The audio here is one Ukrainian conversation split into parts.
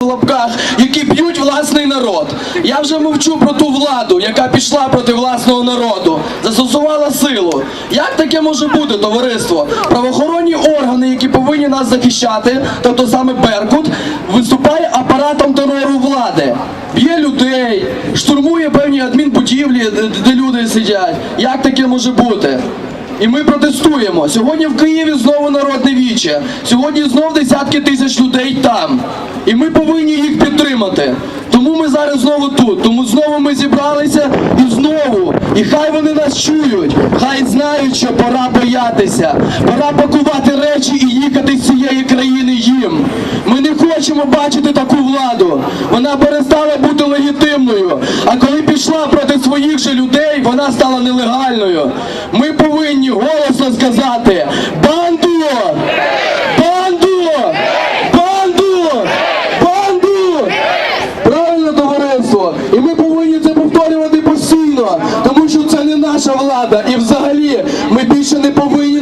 в лапках, які б'ють власний народ. Я вже мовчу про ту владу, яка пішла проти власного народу, застосувала силу. Як таке може бути, товариство? Правоохоронні органи, які повинні нас захищати, тобто саме Беркут, виступає апаратом терору влади. Б'є людей, штурмує певні адмінбудівлі, де люди сидять. Як таке може бути? І ми протестуємо. Сьогодні в Києві знову народне віче. Сьогодні знов десятки тисяч людей там. І ми повинні їх підтримати. Тому зараз знову тут. Тому знову ми зібралися і знову. І хай вони нас чують, хай знають, що пора боятися. Пора пакувати речі і їхати з цієї країни їм. Ми не хочемо бачити таку владу. Вона перестала бути легітимною. А коли пішла проти своїх же людей, вона стала нелегальною. Ми повинні голосно сказати: банду! Банду! Банду! Правильно, товариство! І ми повинні це повторювати постійно, тому що це не наша влада. І взагалі ми більше не повинні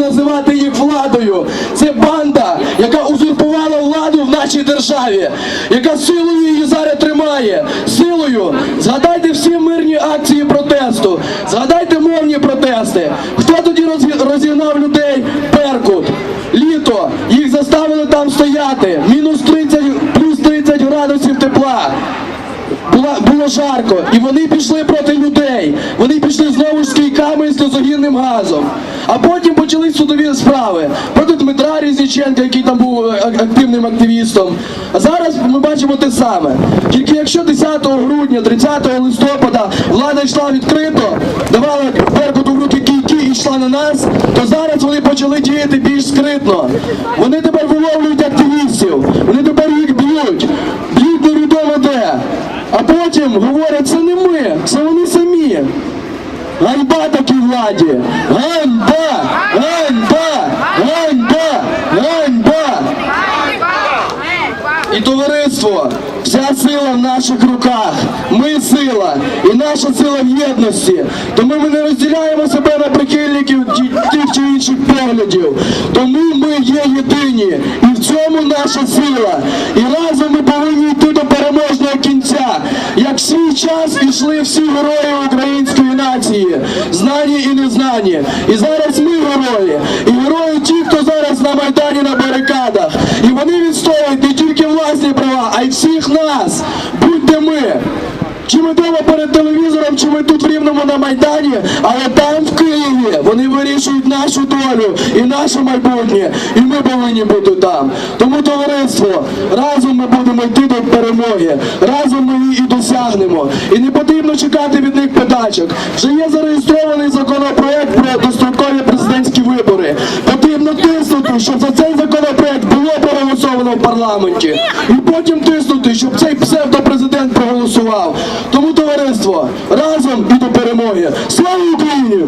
їх владою. Це банда, яка узурпувала владу в нашій державі, яка силою її зараз тримає. Силою. Згадайте всі мирні акції протесту, згадайте мовні протести. Хто тоді розігнав людей? Беркут. Літо. Їх заставили там стояти. Мінус 30, плюс 30 градусів тепла. Було жарко, і вони пішли проти людей. Вони пішли знову ж сльозогінним газом. А потім почались судові справи проти Дмитра Різніченка, який там був е, активним активістом. А зараз ми бачимо те саме. Тільки якщо 10 грудня, 30 листопада влада йшла відкрито, давала Беркуту в руки кійки і йшла на нас, то зараз вони почали діяти більш скритно. Вони тепер виловлюють активістів, вони тепер їх б'ють, б'ють невідомо де. А потім говорять, це не ми, це вони самі. Ганьба такій Ceilândia. І товариство, вся сила в наших руках. Ми сила, і наша сила в єдності. Тому ми не розділяємо себе на прихильників тих чи інших поглядів. Тому ми є єдині. І в цьому наша сила. І разом ми повинні йти до переможного кінця. Як в свій час ішли всі герої української нації, знані і незнані. І зараз ми герої. І герої ті, хто зараз на Майдані на барикадах. І вони відстоюють не тільки власні й всіх нас. Будьте ми. Чи ми вдома перед телевізором, чи ми тут в Рівному на Майдані, але там в Києві вони вирішують нашу долю і наше майбутнє. І ми повинні бути там. Тому товариство, разом ми будемо йти до перемоги, разом ми її і досягнемо. І не потрібно чекати від них подачок. Вже є зареєстрований законопроект про дострокові президентські вибори. Потрібно тиснути, щоб за цей законопроект було проголосовано в парламенті. І потім тиснути, щоб цей псевдопрезидент проголосував. Тому товариство разом і до перемоги. Слава Україні!